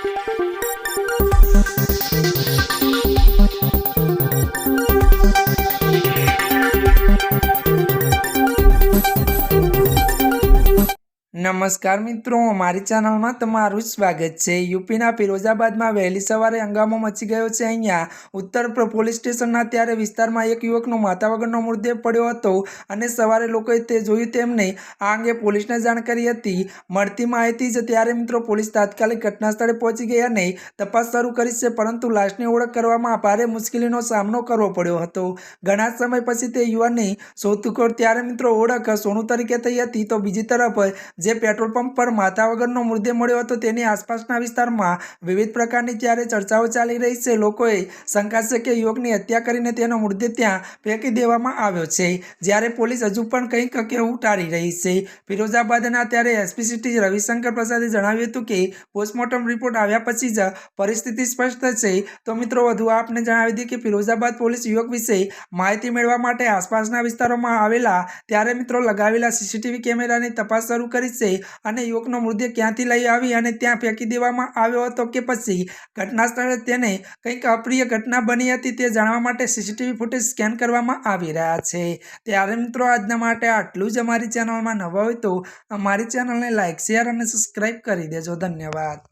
Thank you. નમસ્કાર મિત્રો, મારી ચેનલમાં તમારું સ્વાગત છે. યુપીના ફિરોઝાબાદમાં વહેલી સવારે હંગામો મચી ગયો છે. અહીંયા ઉત્તર પોલીસ સ્ટેશનના ત્યારે વિસ્તારમાં એક યુવકનો માતા વગરનો મૃતદેહ પડ્યો હતો અને સવારે લોકોએ તે જોયું તેમને આ અંગે પોલીસને જાણ કરી હતી. મળતી માહિતી છે ત્યારે મિત્રો પોલીસ તાત્કાલિક ઘટના સ્થળે પહોંચી ગઈ અને તપાસ શરૂ કરી છે, પરંતુ લાશની ઓળખ કરવામાં ભારે મુશ્કેલીનો સામનો કરવો પડ્યો હતો. ઘણા સમય પછી તે યુવાનની શોધખોળ ત્યારે મિત્રો ઓળખ સોનું તરીકે થઈ હતી. તો બીજી તરફ જે પેટ્રોલ પંપ પર માથા વગરનો મૃતદેહ મળ્યો હતો તેની આસપાસના વિસ્તારમાં વિવિધ પ્રકારની ત્યારે ચર્ચાઓ ચાલી રહી છે. લોકોએ શંકા કે યુવકની હત્યા કરીને તેનો મૃતદેહ ત્યાં ફેંકી દેવામાં આવ્યો છે. જ્યારે પોલીસ હજુ પણ કંઈક કહેવું ટાળી રહી છે. ફિરોઝાબાદના ત્યારે એસપી સિટી રવિશંકર પ્રસાદે જણાવ્યું હતું કે, પોસ્ટમોર્ટમ રિપોર્ટ આવ્યા પછી જ પરિસ્થિતિ સ્પષ્ટ છે. તો મિત્રો, વધુ આપને જણાવી દઈએ કે ફિરોઝાબાદ પોલીસ યુવક વિશે માહિતી મેળવવા માટે આસપાસના વિસ્તારોમાં આવેલા, ત્યારે મિત્રો લગાવેલા સીસીટીવી કેમેરાની તપાસ શરૂ કરી છે અને યુવકનો મૃતદેહ ક્યાંથી લઈ આવી અને ત્યાં ફેંકી દેવામાં આવ્યો હતો કે પછી? ઘટના સ્થળે તેને કંઈક અપ્રિય ઘટના બની હતી તે જાણવા માટે સીસીટીવી ફૂટેજ સ્કેન કરવામાં આવી રહ્યા છે. ત્યારે મિત્રો, આજના માટે આટલું જ અમારી ચેનલમાં નવા હોય તો અમારી ચેનલને લાઇક શેર અને સબસ્ક્રાઈબ કરી દેજો. ધન્યવાદ.